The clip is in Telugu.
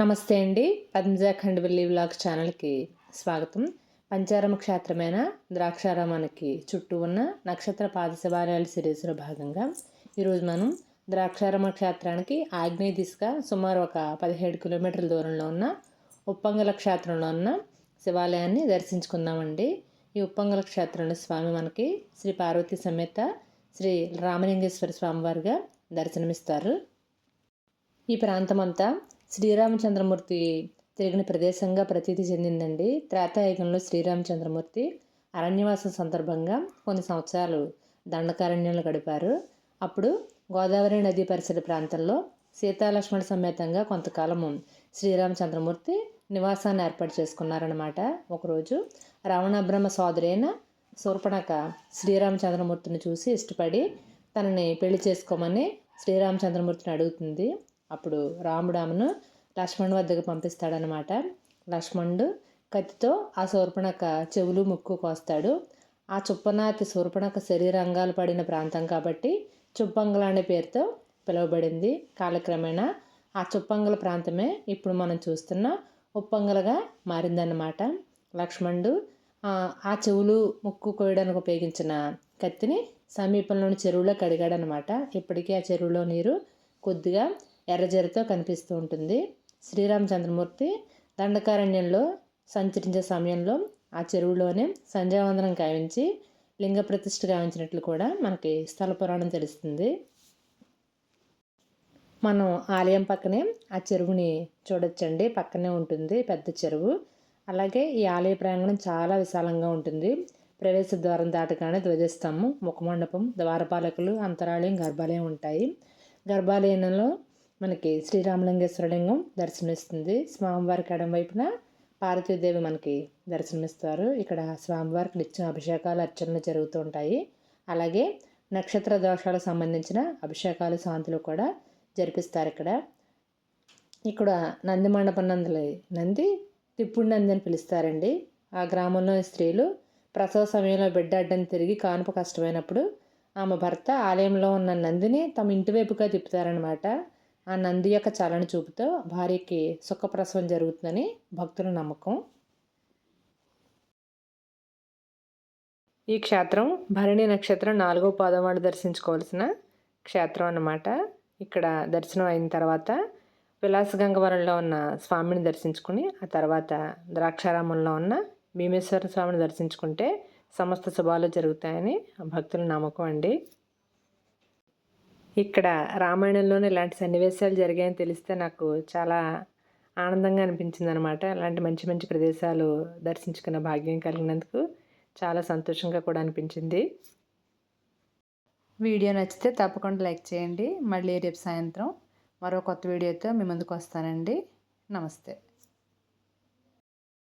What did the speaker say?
నమస్తే అండి. పద్మజాఖండ్ విల్లి వ్లాగ్ ఛానల్కి స్వాగతం. పంచారమ క్షేత్రమైన ద్రాక్షారామానికి చుట్టూ ఉన్న నక్షత్ర పాదశివాలయాల సిరీస్లో భాగంగా ఈరోజు మనం ద్రాక్షారామ క్షేత్రానికి ఆగ్నేయ దిశగా సుమారు ఒక పదిహేడు కిలోమీటర్ల దూరంలో ఉన్న ఉప్పంగల క్షేత్రంలో ఉన్న శివాలయాన్ని దర్శించుకుందామండి. ఈ ఉప్పంగల క్షేత్రంలో స్వామి మనకి శ్రీ పార్వతి సమేత శ్రీ రామలింగేశ్వర స్వామివారిగా దర్శనమిస్తారు. ఈ ప్రాంతం అంతా శ్రీరామచంద్రమూర్తి తిరిగిన ప్రదేశంగా ప్రతీతి చెందిందండి. త్రేతాయుగంలో శ్రీరామచంద్రమూర్తి అరణ్యవాసం సందర్భంగా కొన్ని సంవత్సరాలు దండకారణ్యంలో గడిపారు. అప్పుడు గోదావరి నదీ పరిసర ప్రాంతంలో సీతాలక్ష్మణ సమేతంగా కొంతకాలము శ్రీరామచంద్రమూర్తి నివాసాన్ని ఏర్పాటు చేసుకున్నారనమాట ఒకరోజు రావణబ్రహ్మ సోదరైన శూర్పణక శ్రీరామచంద్రమూర్తిని చూసి ఇష్టపడి తనని పెళ్ళి చేసుకోమని శ్రీరామచంద్రమూర్తిని అడుగుతుంది. అప్పుడు రాముడు ఆమెను లక్ష్మణ్ వద్దకు పంపిస్తాడనమాట లక్ష్మణుడు కత్తితో ఆ శూర్పణక చెవులు ముక్కు కోస్తాడు. ఆ చుప్పనాతి శూర్పణక శరీరంగాలు పడిన ప్రాంతం కాబట్టి చుప్పంగల అనే పేరుతో పిలువబడింది. కాలక్రమేణా ఆ చుప్పంగల ప్రాంతమే ఇప్పుడు మనం చూస్తున్న ఉప్పంగలగా మారిందన్నమాట. లక్ష్మణుడు ఆ చెవులు ముక్కు కోయడానికి ఉపయోగించిన కత్తిని సమీపంలోని చెరువులో కడిగాడనమాట ఇప్పటికీ ఆ చెరువులో నీరు కొద్దిగా ఎర్రజరితో కనిపిస్తూ ఉంటుంది. శ్రీరామచంద్రమూర్తి దండకారణ్యంలో సంచరించే సమయంలో ఆ చెరువులోనే సంధ్యావందనం గావించి లింగ ప్రతిష్ఠ గావించినట్లు కూడా మనకి స్థల పురాణం తెలుస్తుంది. మనం ఆలయం పక్కనే ఆ చెరువుని చూడొచ్చండి. పక్కనే ఉంటుంది పెద్ద చెరువు. అలాగే ఈ ఆలయ ప్రాంగణం చాలా విశాలంగా ఉంటుంది. ప్రవేశ ద్వారం దాటగానే ధ్వజస్తంభం ముఖమండపం ద్వారపాలకులు అంతరాలయం గర్భాలయం ఉంటాయి. గర్భాలయంలో మనకి శ్రీరామలింగేశ్వర లింగం దర్శనమిస్తుంది. స్వామివారికి కడం వైపున పార్వతీదేవి మనకి దర్శనమిస్తారు. ఇక్కడ స్వామివారికి నిత్యం అభిషేకాలు అర్చనలు జరుగుతూ ఉంటాయి. అలాగే నక్షత్ర దోషాలకు సంబంధించిన అభిషేకాలు శాంతులు కూడా జరిపిస్తారు ఇక్కడ. ఇక్కడ నంది మండపం నందులు నంది తిప్పుడు నంది అని పిలుస్తారండి. ఆ గ్రామంలో స్త్రీలు ప్రసవ సమయంలో బిడ్డ అడ్డం తిరిగి కానుప కష్టమైనప్పుడు ఆమె భర్త ఆలయంలో ఉన్న నందిని తమ ఇంటి వైపుగా తిప్పుతారనమాట ఆ నంది యొక్క చలన చూపుతో భార్యకి సుఖప్రసవం జరుగుతుందని భక్తుల నమ్మకం. ఈ క్షేత్రం భరణి నక్షత్రం నాలుగో పాదం వాడు దర్శించుకోవాల్సిన క్షేత్రం అన్నమాట. ఇక్కడ దర్శనం అయిన తర్వాత విలాసగంగవరంలో ఉన్న స్వామిని దర్శించుకుని ఆ తర్వాత ద్రాక్షారామంలో ఉన్న భీమేశ్వర స్వామిని దర్శించుకుంటే సమస్త శుభాలు జరుగుతాయని భక్తుల నమ్మకం అండి. ఇక్కడ రామాయణంలోనే ఇలాంటి సన్నివేశాలు జరిగాయని తెలిస్తే నాకు చాలా ఆనందంగా అనిపించింది అనమాట అలాంటి మంచి మంచి ప్రదేశాలు దర్శించుకున్న భాగ్యం కలిగినందుకు చాలా సంతోషంగా కూడా అనిపించింది. వీడియో నచ్చితే తప్పకుండా లైక్ చేయండి. మళ్ళీ రేపు సాయంత్రం మరో కొత్త వీడియోతో మీ ముందుకు వస్తానండి. నమస్తే.